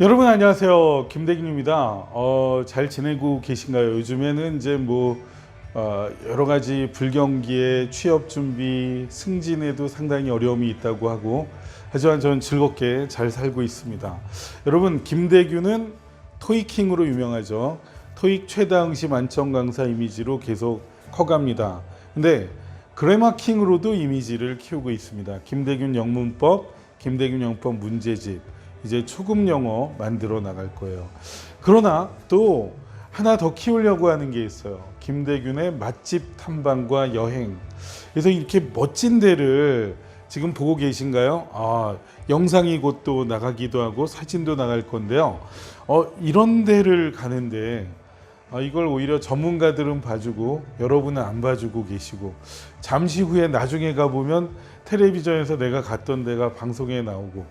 여러분 안녕하세요 김대균입니다. 어, 잘 지내고 계신가요? 요즘에는 이제 뭐 어, 여러 가지 불경기에 취업 준비, 승진에도 상당히 어려움이 있다고 하고 하지만 저는 즐겁게 잘 살고 있습니다. 여러분 김대균은 토익킹으로 유명하죠. 토익 최다 응시 만점 강사 이미지로 계속 커갑니다. 근데 그래마킹으로도 이미지를 키우고 있습니다. 김대균 영문법, 김대균 영법 문제집 이제 초급 영어 만들어 나갈 거예요. 그러나 또 하나 더 키우려고 하는 게 있어요. 김대균의 맛집 탐방과 여행. 그래서 이렇게 멋진 데를 지금 보고 계신가요? 아, 영상이 곧 또 나가기도 하고 사진도 나갈 건데요. 어, 이런 데를 가는데 아, 이걸 오히려 전문가들은 봐주고 여러분은 안 봐주고 계시고 잠시 후에 나중에 가보면 텔레비전에서 내가 갔던 데가 방송에 나오고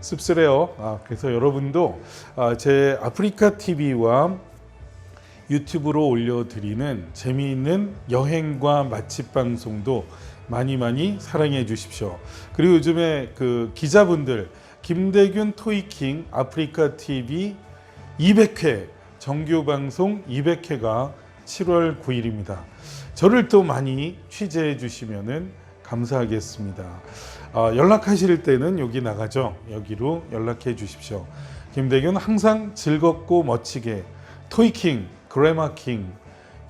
씁쓸해요. 아, 그래서 여러분도 아, 제 아프리카 TV와 유튜브로 올려드리는 재미있는 여행과 맛집 방송도 많이 많이 사랑해 주십시오. 그리고 요즘에 그 기자분들 김대균 토이킹 아프리카 TV 200회 정규 방송 200회가 7월 9일입니다. 저를 또 많이 취재해 주시면은 감사하겠습니다. 아, 연락하실 때는 여기 나가죠. 여기로 연락해 주십시오. 김대균 항상 즐겁고 멋지게 토이킹, 그래마킹,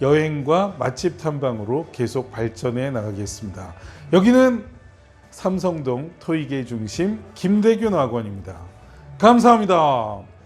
여행과 맛집 탐방으로 계속 발전해 나가겠습니다. 여기는 삼성동 토익의 중심 김대균 학원입니다. 감사합니다.